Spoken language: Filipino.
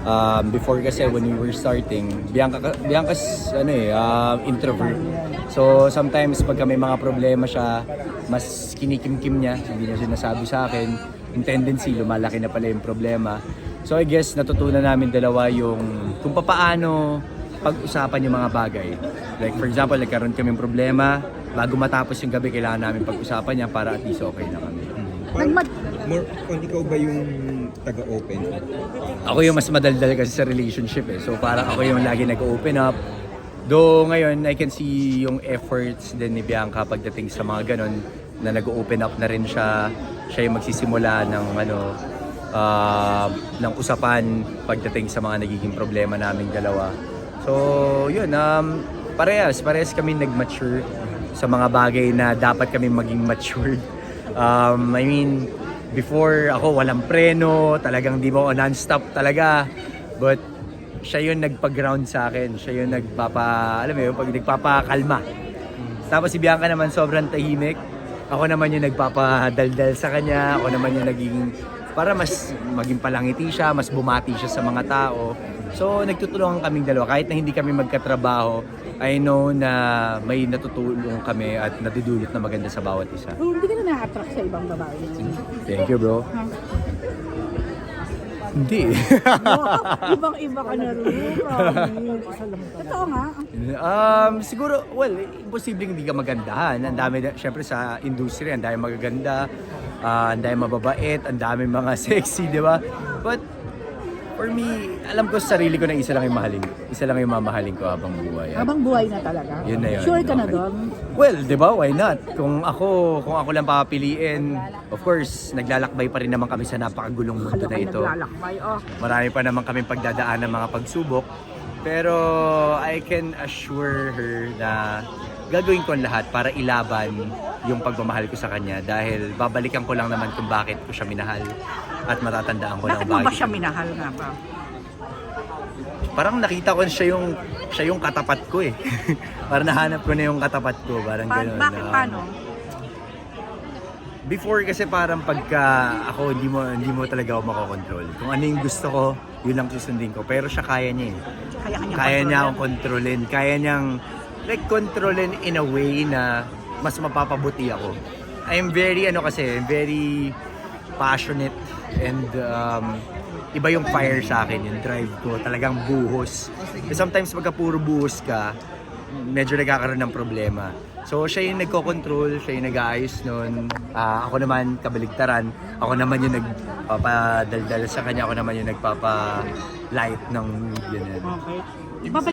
Um, before kasi when we were starting, Bianca, Bianca's ano eh, um, introvert. So sometimes pagka may mga problema siya, mas kinikimkim niya, hindi niya sinasabi sa akin. Yung tendency, lumalaki na pala yung problema. So I guess natutunan namin dalawa yung kung paano pag-usapan yung mga bagay. Like for example, nagkaroon kaming problema, bago matapos yung gabi, kailangan namin pag-usapan yan para at least okay na kami. Nagmad- More, kung ikaw ba yung taga-open? Ako yung mas madaldal kasi sa relationship eh. So parang ako yung lagi nag-open up. Though ngayon, I can see yung efforts din ni Bianca pagdating sa mga ganun na nag-open up na rin siya. Siya yung magsisimula ng ano ah, ng usapan pagdating sa mga nagiging problema naming dalawa. So, yun, um, parehas, parehas kami nag-mature sa mga bagay na dapat kami maging matured. Um, I mean, before ako walang preno, talagang di mo ako non-stop talaga. But siya yung nagpa-ground sa akin. Siya yung nagpapa, alam mo yun, pag nagpapakalma. Tapos si Bianca naman sobrang tahimik. Ako naman yung nagpapadaldal sa kanya. Ako naman yung naging, para mas maging palangiti siya, mas bumati siya sa mga tao. So nagtutulungan kaming dalawa. Kahit na hindi kami magkatrabaho, I know na may natutulong kami at nadudulot na maganda sa bawat isa. Oh, hindi ka na na-attract sa ibang babae. Thank you, bro. Hindi. Ibang-iba ka na rin. Totoo nga. um, siguro, well, imposibleng hindi ka magandahan. Ang dami, na- syempre sa industry, ang dami magaganda, ah, ang dami mababait, ang dami mga sexy, di ba? But, for me, alam ko sa sarili ko na isa lang yung mahalin. Isa lang yung mamahalin ko habang buhay. At Habang buhay na talaga. Yun na yun. Sure ka na Okay. doon? Well, 'di ba? Why not? Kung ako, kung ako lang papapiliin, of course, naglalakbay pa rin naman kami sa napakagulong mundo na ito. naglalakbay. Oh. Marami pa naman kaming pagdadaan ng mga pagsubok. Pero I can assure her na gagawin ko ang lahat para ilaban yung pagmamahal ko sa kanya dahil babalikan ko lang naman kung bakit ko siya minahal at matatandaan ko lang Bakit mo ba siya minahal nga ba? Parang nakita ko siya yung siya yung katapat ko eh. parang nahanap ko na yung katapat ko, parang Pa- gano'n. bakit Um, paano? Before kasi parang pagka ako hindi mo hindi mo talaga ako makokontrol. Kung ano yung gusto ko, yun lang susundin ko. Pero siya kaya niya eh. Kaya kanya Kaya niya akong kontrolin. Kaya niyang like kontrolin in a way na mas mapapabuti ako. I'm very ano kasi, very passionate and um, iba yung fire sa akin, yung drive ko, talagang buhos. Kasi sometimes pagka puro buhos ka, medyo nagkakaroon ng problema. So siya yung nagko-control, siya yung nag-aayos nun. Ah, ako naman kabaligtaran. Ako naman yung nagpapadaldal sa kanya, ako naman yung nagpapa-light ng ganyan. Okay.